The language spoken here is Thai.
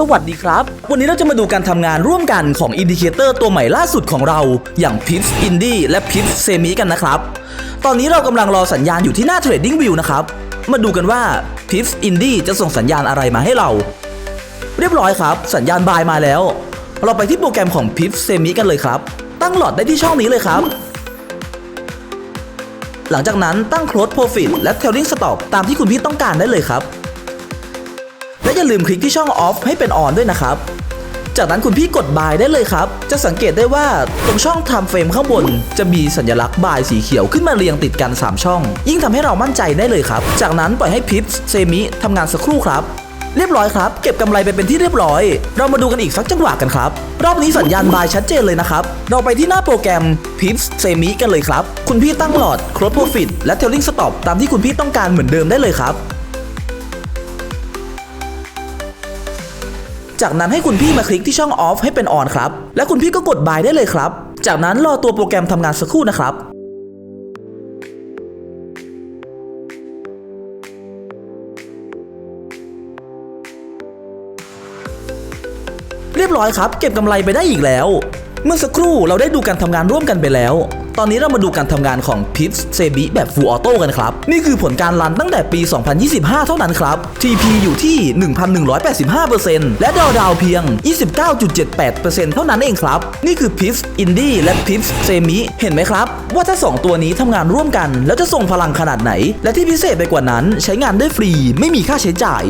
สวัสดีครับ วันนี้เราจะมาดูการทำงานร่วมกันของอินดิเคเตอร์ตัวใหม่ล่าสุดของเรา อย่าง p i p s Indie และ p i p s Semi กันนะครับ ตอนนี้เรากำลังรอสัญญาณอยู่ที่หน้า Trading View นะครับ มาดูกันว่า p i p s Indie จะส่งสัญญาณอะไรมาให้เรา เรียบร้อยครับ สัญญาณบายมาแล้ว เราไปที่โปรแกรมของ p i p s Semi กันเลยครับ ตั้งหลอดได้ที่ช่องนี้เลยครับ หลังจากนั้นตั้ง close profit และ trailing stop ตามที่คุณพี่ต้องการได้เลยครับ อย่าลืมคลิกที่ช่อง off ให้เป็น on ด้วยนะครับ จากนั้นคุณพี่กด buy ได้เลยครับ จะสังเกตได้ว่าตรงช่อง time frame ข้างบน จะมีสัญลักษณ์ buy สีเขียวขึ้นมาเรียงติดกัน 3 ช่อง ยิ่งทำให้เรามั่นใจได้เลยครับ จากนั้นปล่อยให้ pips เซมิทำงานสักครู่ครับเรียบร้อยครับ เก็บกำไรไปเป็นที่เรียบร้อย เรามาดูกันอีกสักจังหวะกันครับ รอบนี้สัญญาณบายชัดเจนเลยนะครับ เราไปที่หน้าโปรแกรม pips เซมิกันเลยครับ คุณพี่ตั้งหลอด close profit และ trailing stop ตามที่คุณพี่ต้องการเหมือนเดิมได้เลยครับ จากนั้นให้คุณพี่มาคลิกที่ช่อง off ให้เป็น on ครับ และคุณพี่ก็กด buy ได้เลยครับ จากนั้นรอตัวโปรแกรมทำงานสักครู่นะครับเรียบร้อยครับ เก็บกำไรไปได้อีกแล้ว เมื่อสักครู่เราได้ดูการทำงานร่วมกันไปแล้ว ตอนนี้เรามาดูการทำงานของ Pips s e b i แบบ Full Auto กันครับ นี่คือผลการรันตั้งแต่ปี 2025 เท่านั้นครับ TP อยู่ที่ 1,185%และดาวดาวเพียง 29.78%เท่านั้นเองครับ นี่คือ Pips Indie และ Pips Semi เห็นไหมครับ ว่าถ้า 2 ตัวนี้ทำงานร่วมกัน แล้วจะส่งพลังขนาดไหน และที่พิเศษไปกว่านั้นใช้งานได้ฟรีไม่มีค่าใช้จ่าย